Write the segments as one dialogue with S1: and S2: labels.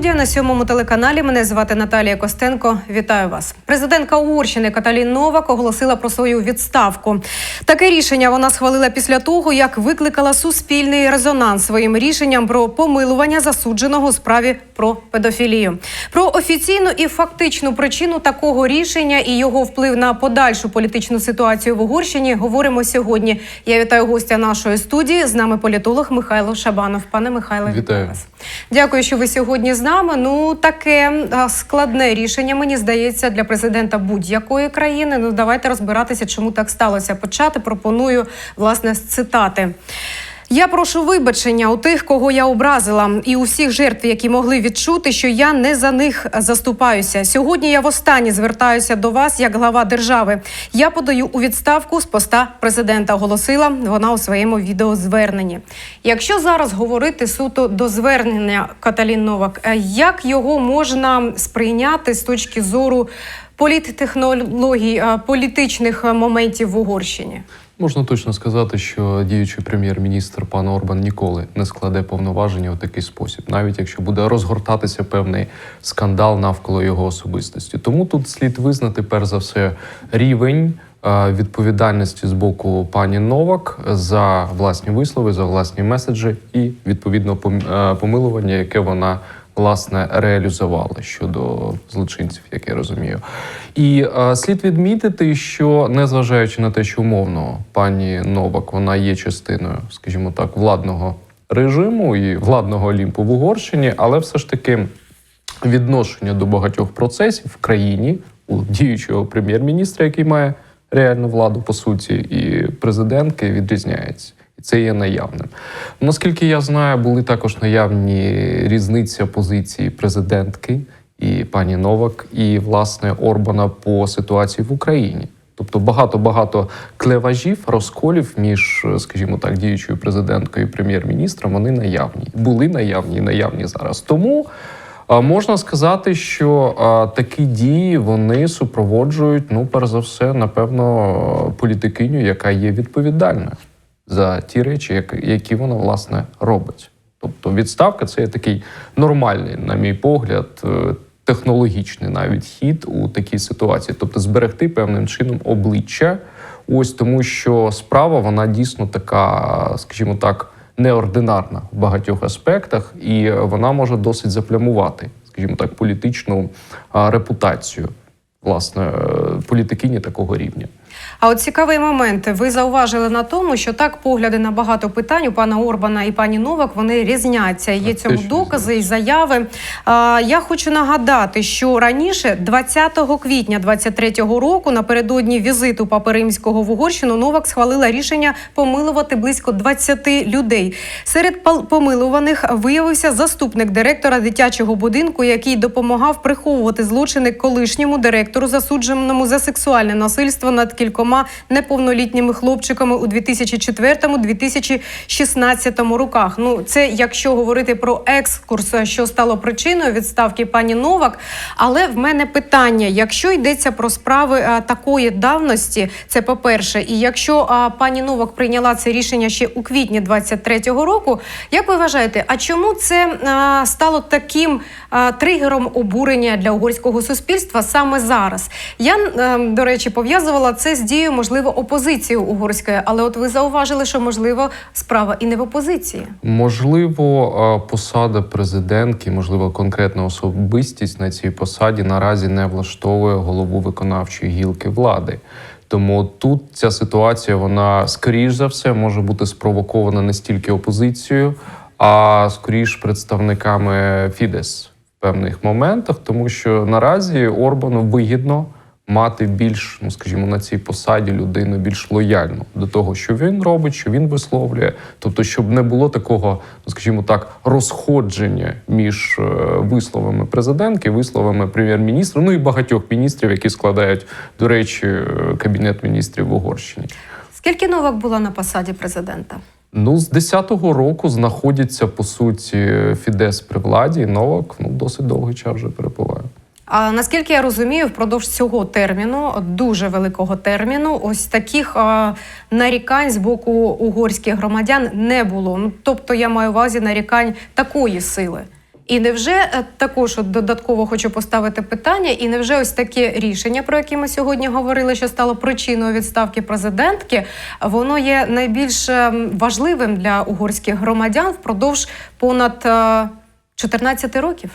S1: Студія на сьомому телеканалі. Мене звати Наталія Костенко. Вітаю вас. Президентка Угорщини Каталін Новак оголосила про свою відставку. Таке рішення вона схвалила після того, як викликала суспільний резонанс своїм рішенням про помилування засудженого у справі про педофілію. Про офіційну і фактичну причину такого рішення і його вплив на подальшу політичну ситуацію в Угорщині говоримо сьогодні. Я вітаю гостя нашої студії. З нами політолог Михайло Шабанов. Пане Михайле,
S2: Вітаю.
S1: вас. Дякую, що ви сьогодні з нами. Ну таке складне рішення, мені здається, для президента будь-якої країни. Ну давайте розбиратися, чому так сталося. Почати пропоную власне з цитати. Я прошу вибачення у тих, кого я образила, і у всіх жертв, які могли відчути, що я не за них заступаюся. Сьогодні я востаннє звертаюся до вас як глава держави. Я подаю у відставку з поста президента. Оголосила вона у своєму відеозверненні. Якщо зараз говорити суто до звернення Каталін Новак, е, як його можна сприйняти з точки зору політтехнологій, е, політичних е, моментів в Угорщині?
S2: Можна точно сказати, що діючий прем'єр-міністр пан Орбан ніколи не складе повноваження у такий спосіб, навіть якщо буде розгортатися певний скандал навколо його особистості. Тому тут слід визнати перш за все рівень е, відповідальності з боку пані Новак за власні вислови, за власні меседжі і відповідно е, помилування, яке вона. Власне, реалізувала щодо злочинців, як я розумію, і е, слід відмітити, що незважаючи на те, що умовно пані Новак вона є частиною, скажімо так, владного режиму і владного олімпу в Угорщині, але все ж таки відношення до багатьох процесів в країні у діючого прем'єр-міністра, який має реальну владу по суті, і президентки відрізняється. Це є наявним. Наскільки я знаю, були також наявні різниця позиції президентки і пані Новак, і власне Орбана по ситуації в Україні. Тобто багато-багато клеважів, розколів між, скажімо так, діючою президенткою і прем'єр-міністром вони наявні, були наявні і наявні зараз. Тому можна сказати, що такі дії вони супроводжують, ну, перш за все, напевно, політикиню, яка є відповідальною за ті речі, які вона власне робить. Тобто відставка це є такий нормальний, на мій погляд, е, технологічний навіть хід у такій ситуації, тобто зберегти певним чином обличчя. Ось тому, що справа вона дійсно така, скажімо так, неординарна в багатьох аспектах, і вона може досить заплямувати, скажімо так, політичну репутацію власне е, політикині такого рівня.
S1: А от цікавий момент. Ви зауважили на тому, що так погляди на багато питань у пана Орбана і пані Новак вони різняться. Є цьому докази і заяви. А, я хочу нагадати, що раніше, 20 квітня 23-го року, напередодні візиту Папи Римського в Угорщину, Новак схвалила рішення помилувати близько 20 людей. Серед помилуваних виявився заступник директора дитячого будинку, який допомагав приховувати злочини колишньому директору, засудженому за сексуальне насильство над кількома неповнолітніми хлопчиками у 2004-2016 роках. Ну це якщо говорити про екскурс, що стало причиною відставки пані Новак. Але в мене питання: якщо йдеться про справи а, такої давності, це по-перше, і якщо а, пані Новак прийняла це рішення ще у квітні 23-го року, як ви вважаєте, а чому це а, стало таким а, тригером обурення для угорського суспільства саме зараз? Я до речі пов'язувала це з дією, можливо, опозиції угорської, але от ви зауважили, що можливо справа і не в опозиції.
S2: Можливо, посада президентки, можливо, конкретна особистість на цій посаді наразі не влаштовує голову виконавчої гілки влади. Тому тут ця ситуація, вона скоріш за все може бути спровокована не стільки опозицією, а скоріш представниками Фідес в певних моментах, тому що наразі Орбану вигідно мати більш, ну скажімо, на цій посаді людину більш лояльну до того, що він робить, що він висловлює. Тобто, щоб не було такого, ну скажімо так, розходження між е, висловами президентки, висловами прем'єр-міністра, ну і багатьох міністрів, які складають, до речі, е, кабінет міністрів в Угорщині.
S1: Скільки Новак була на посаді президента?
S2: Ну, з 10-го року знаходяться по суті Фідес при владі. Новак ну досить довгий час вже перебуває.
S1: А наскільки я розумію, впродовж цього терміну, дуже великого терміну, ось таких а, нарікань з боку угорських громадян не було. Ну тобто, я маю увазі нарікань такої сили. І невже е, також додатково хочу поставити питання, і невже ось таке рішення, про яке ми сьогодні говорили, що стало причиною відставки президентки, воно є найбільш ем, важливим для угорських громадян впродовж понад е, 14 років?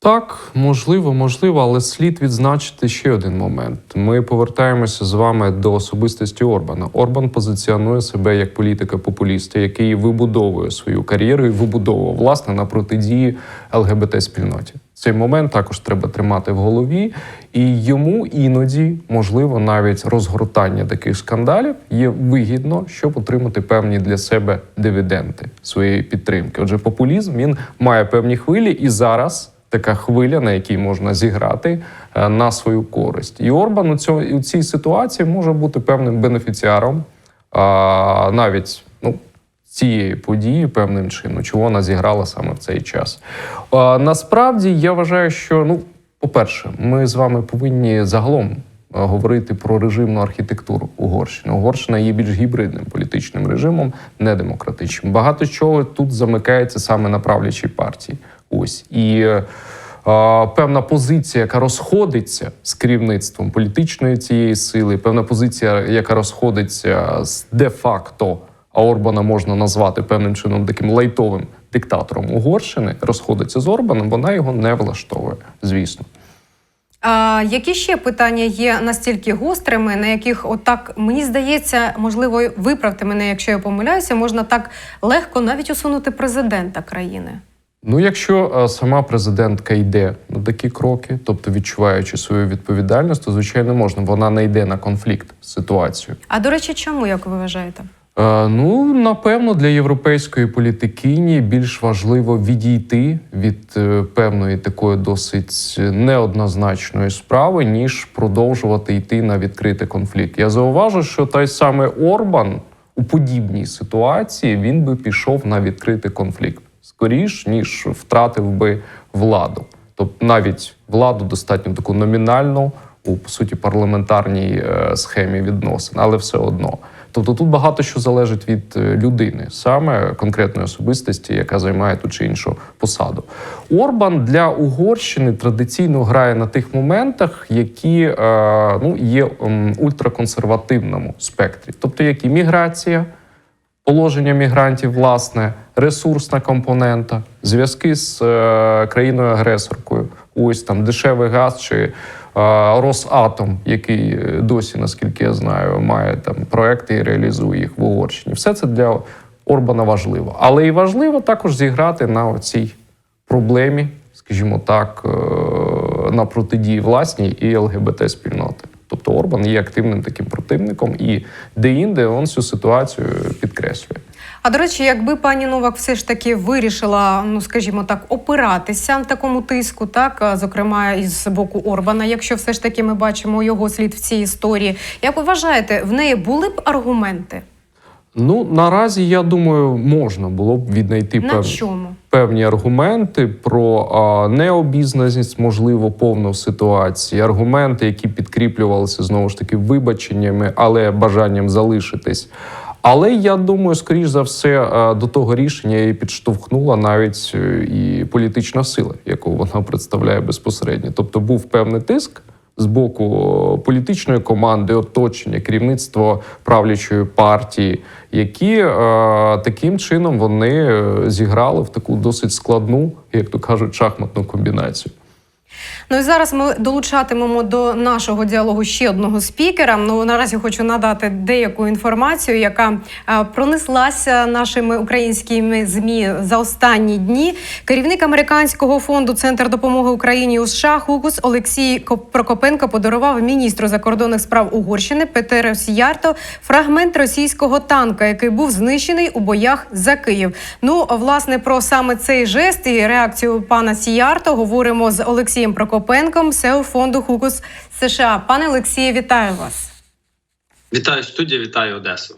S2: Так, можливо, можливо, але слід відзначити ще один момент. Ми повертаємося з вами до особистості Орбана. Орбан позиціонує себе як політика-популіста, який вибудовує свою кар'єру і вибудовував власне на протидії ЛГБТ спільноті. Цей момент також треба тримати в голові, і йому іноді, можливо, навіть розгортання таких скандалів є вигідно, щоб отримати певні для себе дивіденди своєї підтримки. Отже, популізм він має певні хвилі, і зараз така хвиля, на якій можна зіграти е, на свою користь. І Орбан у, цьому, у цій ситуації може бути певним бенефіціаром а, навіть ну, цієї події певним чином, чого вона зіграла саме в цей час. А, насправді я вважаю, що ну, по-перше, ми з вами повинні загалом. е, Говорити про режимну архітектуру Угорщини. Угорщина є більш гібридним політичним режимом, не демократичним. Багато чого тут замикається саме на правлячій партії. Ось і е, певна позиція, яка розходиться з керівництвом політичної цієї сили, певна позиція, яка розходиться з де-факто, а Орбана можна назвати певним чином таким лайтовим диктатором Угорщини, розходиться з Орбаном, вона його не влаштовує, звісно.
S1: А які ще питання є настільки гострими, на яких, отак мені здається, можливо, виправте мене, якщо я помиляюся, можна так легко навіть усунути президента країни.
S2: Ну, якщо е, сама президентка йде на такі кроки, тобто відчуваючи свою відповідальність, то звичайно можна. Вона не йде на конфлікт з ситуацією.
S1: А до речі, чому як ви вважаєте?
S2: Е, Ну, напевно, для європейської політикині більш важливо відійти від е, певної такої досить неоднозначної справи, ніж продовжувати йти на відкритий конфлікт. Я зауважу, що той самий Орбан у подібній ситуації він би пішов на відкритий конфлікт скоріш, ніж втратив би владу. Тобто навіть владу достатньо таку номінальну у по суті парламентарній е, схемі відносин, але все одно. Тобто тут багато що залежить від е, людини, саме конкретної особистості, яка займає ту чи іншу посаду. Орбан для Угорщини традиційно грає на тих моментах, які е, ну, є ультраконсервативному спектрі, тобто як і міграція, положення мігрантів, власне, ресурсна компонента, зв'язки з е, країною-агресоркою, ось там дешевий газ чи е, Росатом, який е, досі, наскільки я знаю, має там проекти і реалізує їх в Угорщині. Все це для Орбана важливо. Але і важливо також зіграти на цій проблемі, скажімо так, е, на протидії власній і ЛГБТ спільноти. Орбан є активним таким противником, і де-інде він цю ситуацію підкреслює.
S1: А до речі, якби пані Новак все ж таки вирішила, ну скажімо так, опиратися такому тиску, так зокрема із боку Орбана, якщо все ж таки ми бачимо його слід в цій історії, як ви вважаєте, в неї були б аргументи?
S2: Ну наразі я думаю, можна було б віднайти
S1: На
S2: певні,
S1: чому?
S2: Певні аргументи про необізнаність, можливо, повну ситуації, аргументи, які підкріплювалися знову ж таки вибаченнями, але бажанням залишитись. Але я думаю, скоріш за все, до того рішення її підштовхнула навіть е, і політична сила, яку вона представляє безпосередньо. Тобто був певний тиск з боку політичної команди, оточення, керівництво правлячої партії, які е, таким чином вони е, зіграли в таку досить складну, як то кажуть, шахматну комбінацію.
S1: Ну і зараз ми долучатимемо до нашого діалогу ще одного спікера. Ну наразі хочу надати деяку інформацію, яка пронеслася нашими українськими змі за останні дні. Керівник американського фонду Центр допомоги Україні у США Хугус Олексій Коп- Прокопенко подарував міністру закордонних справ Угорщини Петеру Сіярто фрагмент російського танка, який був знищений у боях за Київ. Ну власне про саме цей жест і реакцію пана Сіярто говоримо з Олексієм Прокопенком, СЕО фонду Хугус США. Пане Олексію, вітаю вас.
S3: Вітаю студія, вітаю Одесу.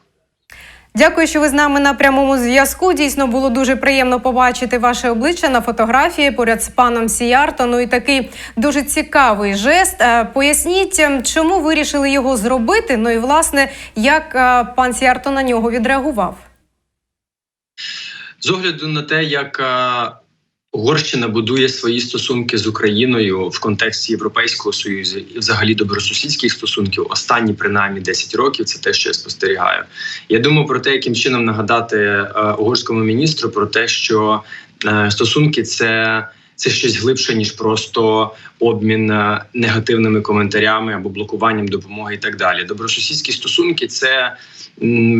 S1: Дякую, що ви з нами на прямому зв'язку. Дійсно було дуже приємно побачити ваше обличчя на фотографії поряд з паном Сіярто. Ну і такий дуже цікавий жест. Е, Поясніть, ем, чому вирішили його зробити? Ну і власне, як е, пан Сіярто на нього відреагував?
S3: З огляду на те, як е, Угорщина будує свої стосунки з Україною в контексті Європейського союзу і взагалі добросусідських стосунків останні принаймні 10 років. Це те, що я спостерігаю. Я думаю про те, яким чином нагадати е, угорському міністру про те, що е, стосунки це. Це щось глибше ніж просто обмін е, негативними коментарями або блокуванням допомоги і так далі. Добросусідські стосунки це,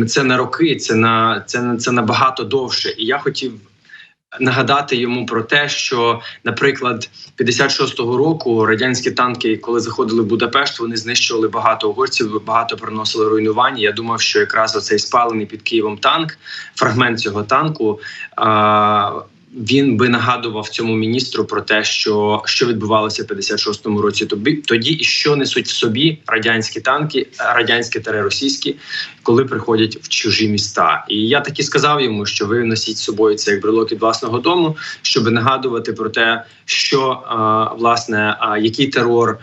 S3: це на роки, це на це, на- це набагато довше. І я хотів нагадати йому про те, що, наприклад, 56-го року радянські танки, коли заходили в Будапешт, вони знищували багато угорців, багато приносили руйнування. Я думав, що якраз оцей спалений під Києвом танк, фрагмент цього танку. Він би нагадував цьому міністру про те, що, що відбувалося в 56-му році тобі тоді, і що несуть в собі радянські танки, радянські та російські, коли приходять в чужі міста. І я таки сказав йому, що ви носіть з собою це як брелок від власного дому, щоб нагадувати про те, що власне який терор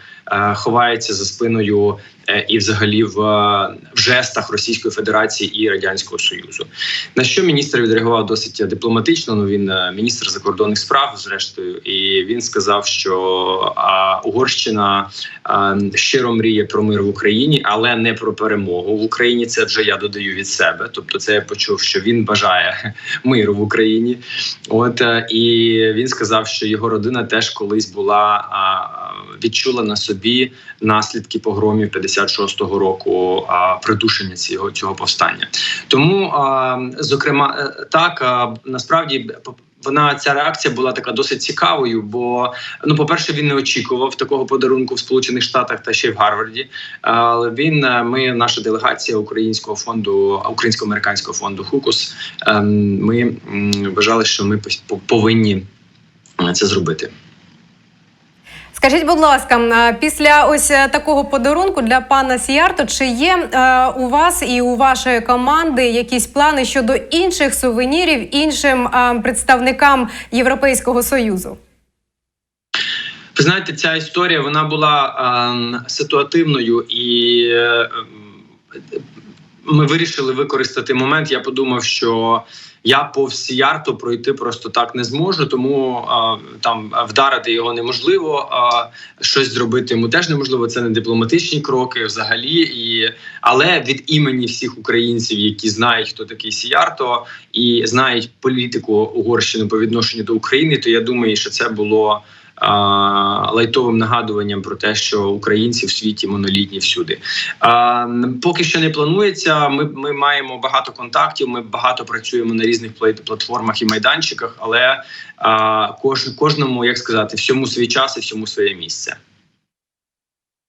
S3: ховається за спиною. е, І, взагалі, е, в жестах Російської Федерації і Радянського Союзу, на що міністр відреагував досить дипломатично. Ну він е, міністр закордонних справ, зрештою, і він сказав, що а, Угорщина а, щиро мріє про мир в Україні, але не про перемогу в Україні. Це вже я додаю від себе. Тобто, це я почув, що він бажає миру в Україні. От е, і він сказав, що його родина теж колись була а, відчула на собі наслідки погромів 56-го року, а, придушення цього цього повстання. Тому, а, зокрема, е, так а, насправді вона ця реакція була така досить цікавою. Бо ну, по-перше, він не очікував такого подарунку в Сполучених Штатах та ще й в Гарварді. Але він е, ми, наша делегація українського фонду, українсько-американського фонду Хукус. ем, Ми вважали, що ми повинні е, це зробити.
S1: Скажіть, будь ласка, після ось е, такого подарунку для пана Сіярто, чи є е, у вас і у вашої команди якісь плани щодо інших сувенірів іншим е, представникам Європейського союзу?
S3: Ви знаєте, ця історія вона була ем, ситуативною, і е, ми вирішили використати момент. Я подумав, що я повз ярту пройти просто так не зможу, тому а, там вдарити його неможливо. А, щось зробити йому теж неможливо. Це не дипломатичні кроки взагалі. І але від імені всіх українців, які знають, хто такий Сіярто, і знають політику Угорщини по відношенню до України, то я думаю, що це було лайтовим нагадуванням про те, що українці в світі монолітні всюди. Поки що не планується. Ми, ми маємо багато контактів. Ми багато працюємо на різних платформах і майданчиках, але кож, кожному, як сказати, всьому свій час і всьому своє місце.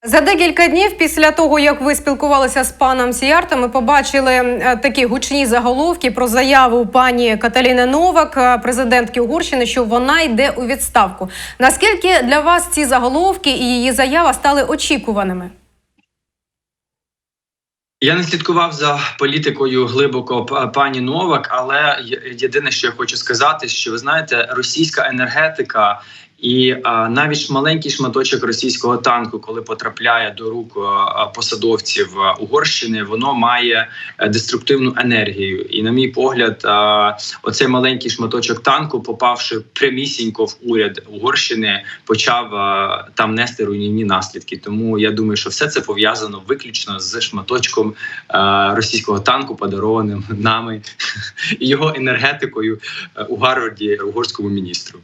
S1: За декілька днів після того, як ви спілкувалися з паном Сіярто, ми побачили е, такі гучні заголовки про заяву пані Каталіни Новак, е, президентки Угорщини, що вона йде у відставку. Наскільки для вас ці заголовки і її заява стали очікуваними?
S3: Я не слідкував за політикою глибоко пані Новак, але єдине, що я хочу сказати, що ви знаєте, російська енергетика і а, навіть маленький шматочок російського танку, коли потрапляє до рук а, посадовців а, Угорщини, воно має е, деструктивну енергію. І, на мій погляд, а, оцей маленький шматочок танку, попавши прямісінько в уряд Угорщини, почав а, там нести руйнівні наслідки. Тому я думаю, що все це пов'язано виключно з шматочком а, російського танку, подарованим нами і його енергетикою е, у Гарварді угорському міністру.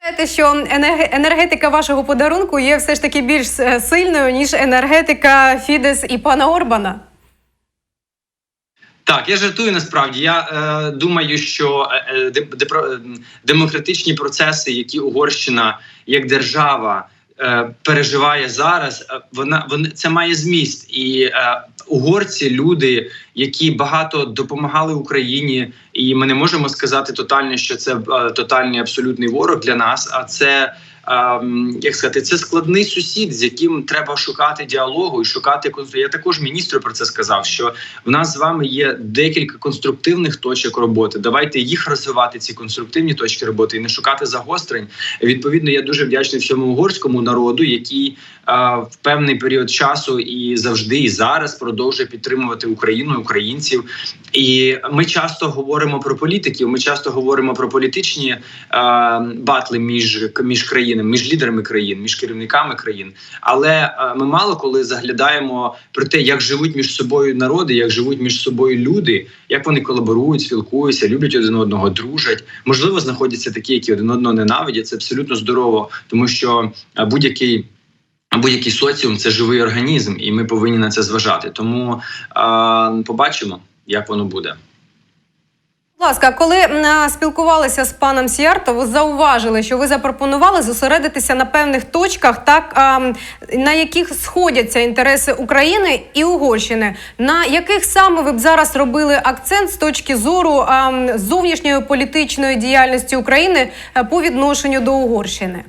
S1: Знаєте, що енергетика вашого подарунку є все ж таки більш е, сильною ніж енергетика Фідес і пана Орбана.
S3: Так, я жартую насправді. Я е, думаю, що е, е, де- е, демократичні процеси, які Угорщина як держава е, переживає зараз, вона вони це має зміст. І е, угорці, люди, які багато допомагали Україні, і ми не можемо сказати тотально, що це е, тотальний абсолютний ворог для нас, а це. Ем, як сказати, це складний сусід, з яким треба шукати діалогу і шукати. Я також міністру про це сказав. Що в нас з вами є декілька конструктивних точок роботи. Давайте їх розвивати, ці конструктивні точки роботи, і не шукати загострень. Відповідно, я дуже вдячний всьому угорському народу, який е, в певний період часу і завжди, і зараз продовжує підтримувати Україну, українців. І ми часто говоримо про політиків. Ми часто говоримо про політичні е, батли між між країнами, між лідерами країн, між керівниками країн. Але е, ми мало коли заглядаємо про те, як живуть між собою народи, як живуть між собою люди, як вони колаборують, спілкуються, люблять один одного, дружать. Можливо, знаходяться такі, які один одного ненавидять. Це абсолютно здорово, тому що е, будь-який. Будь-який соціум це живий організм, і ми повинні на це зважати. Тому е, побачимо, як воно буде.
S1: Ласка, коли спілкувалися з паном Сіярто, ви зауважили, що ви запропонували зосередитися на певних точках, так на яких сходяться інтереси України і Угорщини. На яких саме ви б зараз робили акцент з точки зору зовнішньої політичної діяльності України е, по відношенню до Угорщини?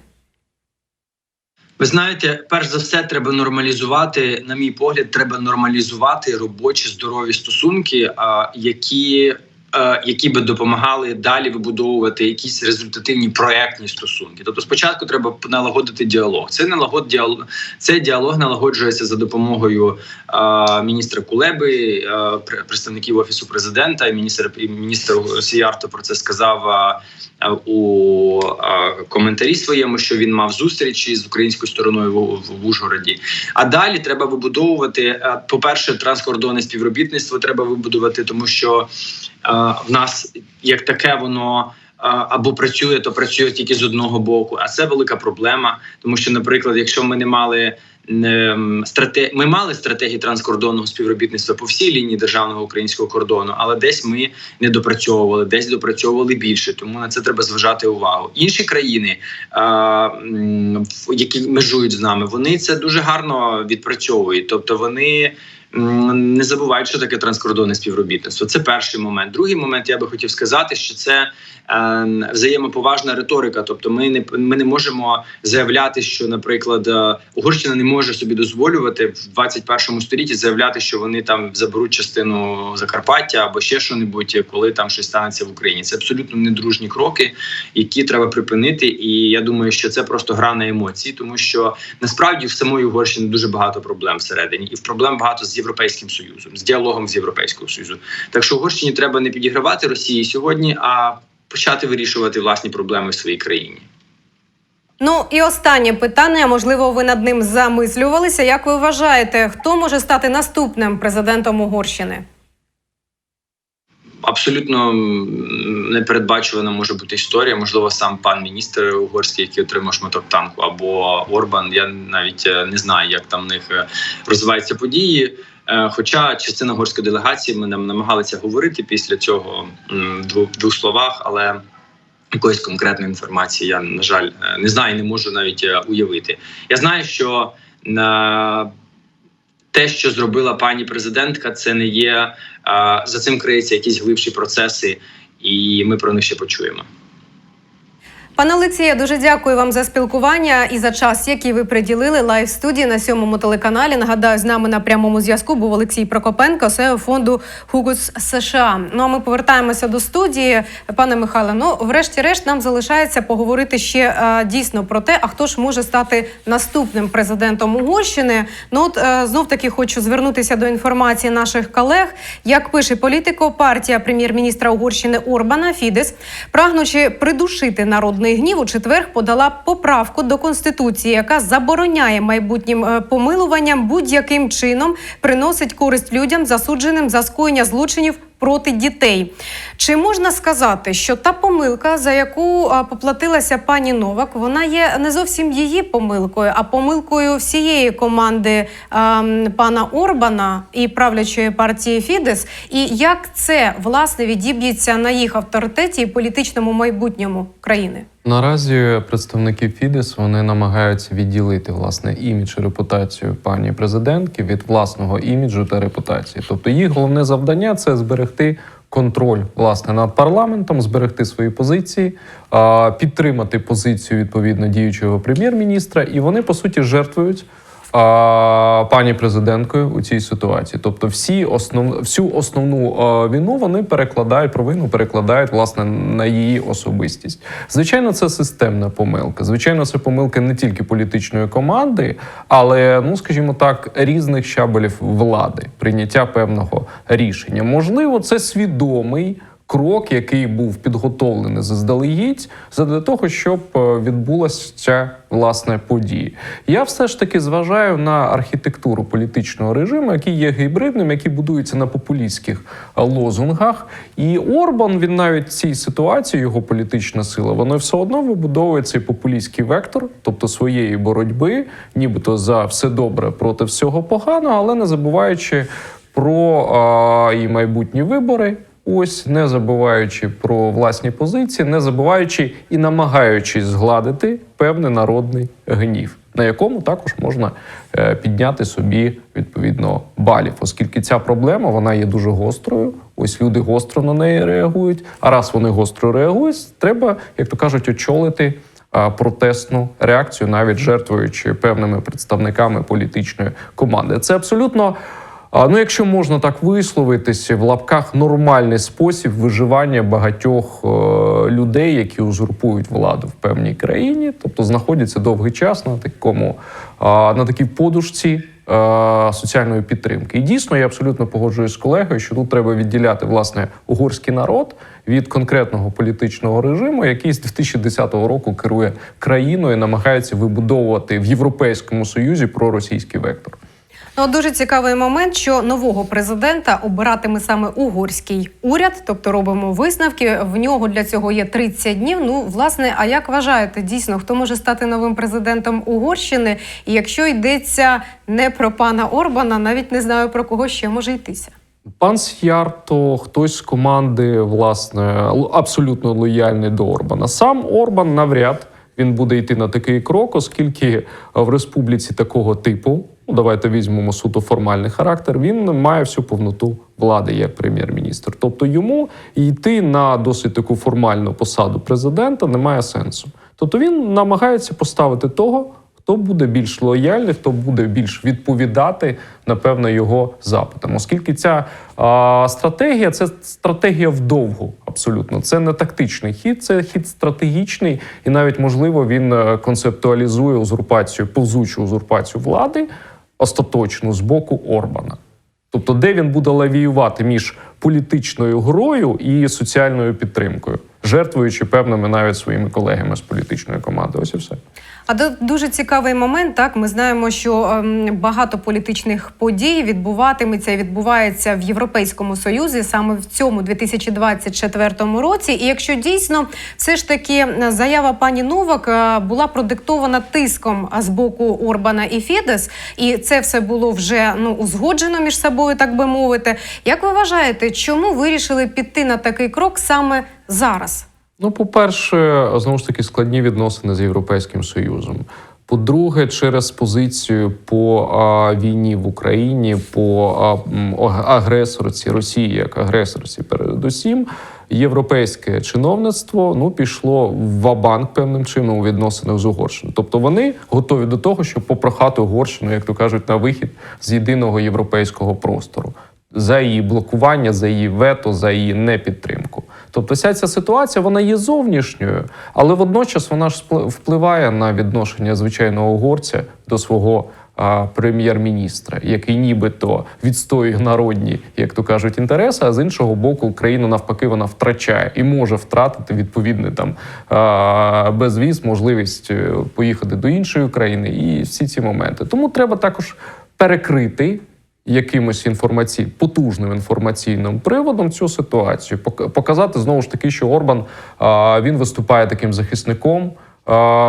S3: Ви знаєте, перш за все, треба нормалізувати, на мій погляд, треба нормалізувати робочі здорові стосунки, які. Е, Які би допомагали далі вибудовувати якісь результативні проектні стосунки. Тобто, спочатку треба налагодити діалог. Це налагод діалог. Це діалог налагоджується за допомогою е, міністра Кулеби, е, пр- представників офісу президента. І міністр і міністр Сіярто про це сказав е, у е, коментарі своєму, що він мав зустрічі з українською стороною в, в, Ужгороді. А далі треба вибудовувати е, по-перше, транскордонне співробітництво треба вибудувати, тому що в нас як таке воно. Або працює, то працює тільки з одного боку, а це велика проблема. Тому що, наприклад, якщо ми не мали ем, страте... ми мали стратегії транскордонного співробітництва по всій лінії державного українського кордону, але десь ми не допрацьовували, десь допрацьовували більше. Тому на це треба зважати увагу. Інші країни, які межують з нами, вони це дуже гарно відпрацьовують. Тобто вони не забувають, що таке транскордонне співробітництво. Це перший момент. Другий момент я би хотів сказати, що це е, взаємоповажна риторика. Тобто, ми не ми не можемо заявляти, що, наприклад, е, Угорщина не може собі дозволювати в 21 столітті заявляти, що вони там заберуть частину Закарпаття або ще що-небудь, коли там щось станеться в Україні. Це абсолютно недружні кроки, які треба припинити. І я думаю, що це просто гра на емоції, тому що насправді в самої Угорщини дуже багато проблем всередині, і в проблем багато з європейським союзом, з діалогом з європейського союзу. Так що Угорщині треба не підігравати Росії сьогодні, а почати вирішувати власні проблеми в своїй країні.
S1: Ну і останнє питання. Можливо, ви над ним замислювалися. Як ви вважаєте, хто може стати наступним президентом Угорщини?
S3: Абсолютно непередбачувана може бути історія. Можливо, сам пан міністр угорський, який отримав шматок танку, або Орбан. Я навіть е, не знаю, як там в них е, розвиваються події. Е, Хоча частина угорської делегації ми нам намагалися говорити після цього в двох, словах, але якоїсь конкретної інформації я на жаль не знаю, не можу навіть уявити. Я знаю, що на те, що зробила пані президентка, це не є за цим криються якісь глибші процеси, і ми про них ще почуємо.
S1: Пане Олексія, дуже дякую вам за спілкування і за час, який ви приділили лайв студії на сьомому телеканалі. Нагадаю, з нами на прямому зв'язку був Олексій Прокопенко, SEO фонду Хугус США. Ну а ми повертаємося до студії. Пане Михайле, ну врешті-решт нам залишається поговорити ще е, дійсно про те, а хто ж може стати наступним президентом Угорщини. Ну от е, знов таки хочу звернутися до інформації наших колег. Як пише політико, партія прем'єр-міністра Угорщини Орбана Фідес, прагнучи придушити народний гнів, у четвер подала поправку до конституції, яка забороняє майбутнім е, помилуванням будь-яким чином приносить користь людям, засудженим за скоєння злочинів. Проти дітей чи можна сказати, що та помилка, за яку поплатилася пані Новак, вона є не зовсім її помилкою, а помилкою всієї команди а, пана Орбана і правлячої партії Фідес? І як це власне відіб'ється на їх авторитеті і політичному майбутньому країни?
S2: Наразі представники Фідес вони намагаються відділити власне імідж і репутацію пані президентки від власного іміджу та репутації. Тобто їх головне завдання це зберегти контроль власне над парламентом, зберегти свої позиції, підтримати позицію відповідно діючого прем'єр-міністра, і вони по суті жертвують. Пані президенткою у цій ситуації, тобто всі основ, всю основну війну вони перекладають провину, перекладають власне на її особистість. Звичайно, це системна помилка. Звичайно, це помилка не тільки політичної команди, але ну скажімо так, різних щабелів влади, прийняття певного рішення. Можливо, це свідомий. Крок, який був підготовлений заздалегідь, для того, щоб е, відбулася ця власне подія. Я все ж таки зважаю на архітектуру політичного режиму, який є гібридним, який будується на популістських е, лозунгах. І Орбан він навіть в цій ситуації, його політична сила, воно все одно вибудовує цей популістський вектор, тобто своєї боротьби, нібито за все добре проти всього поганого, але не забуваючи про а, і майбутні вибори. Ось не забуваючи про власні позиції, не забуваючи і намагаючись згладити певний народний гнів, на якому також можна е, підняти собі відповідно балів, оскільки ця проблема вона є дуже гострою. Ось люди гостро на неї реагують. А раз вони гостро реагують, треба, як то кажуть, очолити протестну реакцію, навіть жертвуючи певними представниками політичної команди. Це абсолютно. Ну, якщо можна так висловитися, в лапках нормальний спосіб виживання багатьох е, людей, які узурпують владу в певній країні, тобто знаходяться довгий час на такому на такій подушці е, соціальної підтримки. І дійсно я абсолютно погоджуюсь з колегою, що тут треба відділяти власне угорський народ від конкретного політичного режиму, який з 2010 року керує країною, і намагається вибудовувати в Європейському Союзі проросійський вектор.
S1: Ну, дуже цікавий момент, що нового президента обиратиме саме угорський уряд, тобто робимо висновки. В нього для цього є 30 днів. Ну, власне, а як вважаєте, дійсно, хто може стати новим президентом Угорщини? І якщо йдеться не про пана Орбана, навіть не знаю про кого ще може йтися.
S2: Пан Сяр то хтось з команди, власне, абсолютно лояльний до Орбана. Сам Орбан навряд він буде йти на такий крок, оскільки в республіці такого типу, ну давайте візьмемо суто формальний характер. Він має всю повноту влади як прем'єр-міністр. Тобто йому йти на досить таку формальну посаду президента немає сенсу. Тобто він намагається поставити того. Хто буде більш лояльний, хто буде більш відповідати напевно його запитам, оскільки ця а, стратегія це стратегія вдовгу, абсолютно. Це не тактичний хід, це хід стратегічний, і навіть можливо він е, концептуалізує узурпацію, повзучу узурпацію влади остаточну з боку Орбана. Тобто, де він буде лавіювати між політичною грою і соціальною підтримкою, жертвуючи певними навіть своїми колегами з політичної команди. Ось і все.
S1: А дуже цікавий момент. Так, ми знаємо, що ем, багато політичних подій відбуватиметься і відбувається в Європейському Союзі саме в цьому 2024 році. І якщо дійсно все ж таки е, заява пані Новак е, була продиктована тиском з боку Орбана і Фідес, і це все було вже ну узгоджено між собою, так би мовити. Як ви вважаєте, чому вирішили піти на такий крок саме зараз?
S2: Ну, по-перше, знову ж таки, складні відносини з Європейським Союзом. По-друге, через позицію по а, війні в Україні, по а, агресорці Росії як агресорці, передусім, європейське чиновництво ну пішло в вабанк певним чином у відносинах з Угорщиною. Тобто вони готові до того, щоб попрохати Угорщину, як то кажуть, на вихід з єдиного європейського простору за її блокування, за її вето, за її непідтримку. Тобто, вся ця ситуація вона є зовнішньою, але водночас вона ж впливає на відношення звичайного угорця до свого прем'єр-міністра, який нібито відстоює народні, як то кажуть, інтереси, а з іншого боку, Україна навпаки вона втрачає і може втратити відповідний там безвіз, можливість е, поїхати до іншої країни і всі ці моменти. Тому треба також перекрити якимось інформацій, потужним інформаційним приводом цю ситуацію, пок- показати знову ж таки, що Орбан він виступає таким захисником.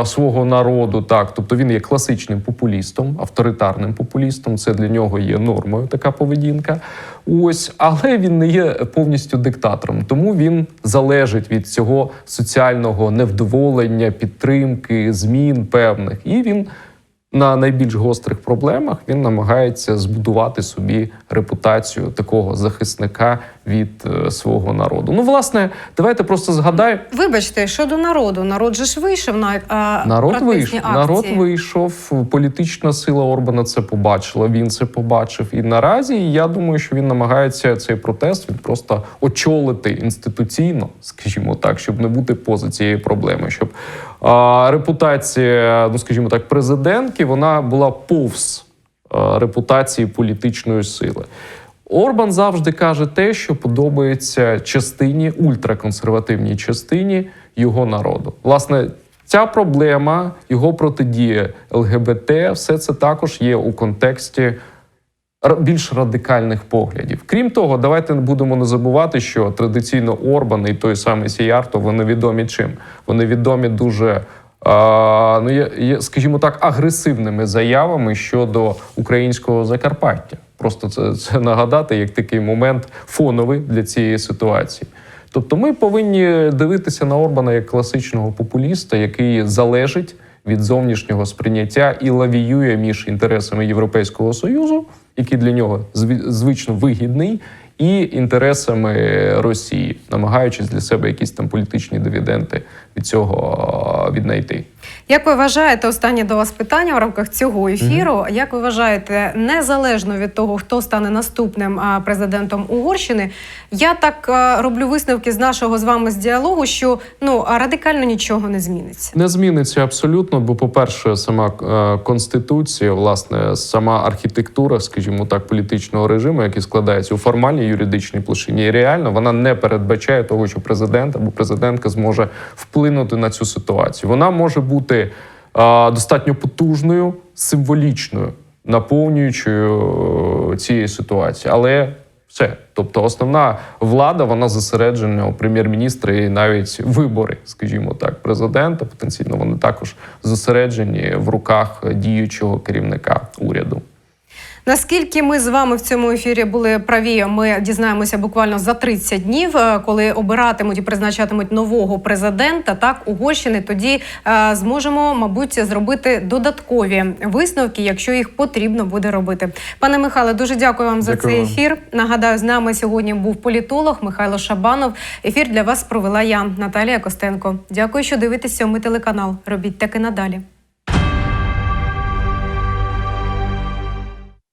S2: Свого народу, так, тобто він є класичним популістом, авторитарним популістом. Це для нього є нормою така поведінка. Ось, але він не є повністю диктатором, тому він залежить від цього соціального невдоволення, підтримки, змін певних, і він на найбільш гострих проблемах він намагається збудувати собі репутацію такого захисника від е, свого народу. Ну, власне, давайте просто згадаємо.
S1: Вибачте, щодо народу, народ же ж вийшов на а,
S2: Народ вийшов.
S1: акції.
S2: Народ вийшов. Політична сила Орбана це побачила. Він це побачив. І наразі я думаю, що він намагається цей протест він просто очолити інституційно, скажімо так, щоб не бути поза цією проблемою, щоб а, репутація, ну скажімо так, президентки вона була повз репутації політичної сили. Орбан завжди каже те, що подобається частині ультраконсервативній частині його народу. Власне, ця проблема, його протидія ЛГБТ, все це також є у контексті більш радикальних поглядів. Крім того, давайте не будемо не забувати, що традиційно Орбан і той самий Сіярто вони відомі чим? Вони відомі дуже. Ну, скажімо так, агресивними заявами щодо українського Закарпаття. Просто це, це нагадати як такий момент фоновий для цієї ситуації. Тобто, ми повинні дивитися на Орбана як класичного популіста, який залежить від зовнішнього сприйняття і лавіює між інтересами Європейського союзу, який для нього звично вигідний, і інтересами Росії, намагаючись для себе якісь там політичні дивіденти від цього віднайти.
S1: Як ви вважаєте, останнє до вас питання в рамках цього ефіру? Як ви вважаєте, незалежно від того, хто стане наступним президентом Угорщини, я так роблю висновки з нашого з вами з діалогу, що ну радикально нічого не зміниться.
S2: Не зміниться абсолютно, бо, по-перше, сама конституція, власне, сама архітектура, скажімо так, політичного режиму, який складається у формальній юридичній площині, і реально вона не передбачає того, що президент або президентка зможе вплинути на цю ситуацію. Вона може бути е, достатньо потужною, символічною, наповнюючою е, цієї ситуації, але все. Тобто, основна влада вона зосереджена у прем'єр-міністра і навіть вибори, скажімо так, президента. Потенційно вони також зосереджені в руках діючого керівника уряду.
S1: Наскільки ми з вами в цьому ефірі були праві, ми дізнаємося буквально за 30 днів, е, коли обиратимуть і призначатимуть нового президента, так Угорщини, тоді е, зможемо, мабуть, зробити додаткові висновки, якщо їх потрібно буде робити. Пане Михайле, дуже дякую вам за цей ефір. Нагадаю, з нами сьогодні був політолог Михайло Шабанов. Ефір для вас провела я, Наталія Костенко. Дякую, що дивитесь сьомий телеканал. Робіть таки надалі.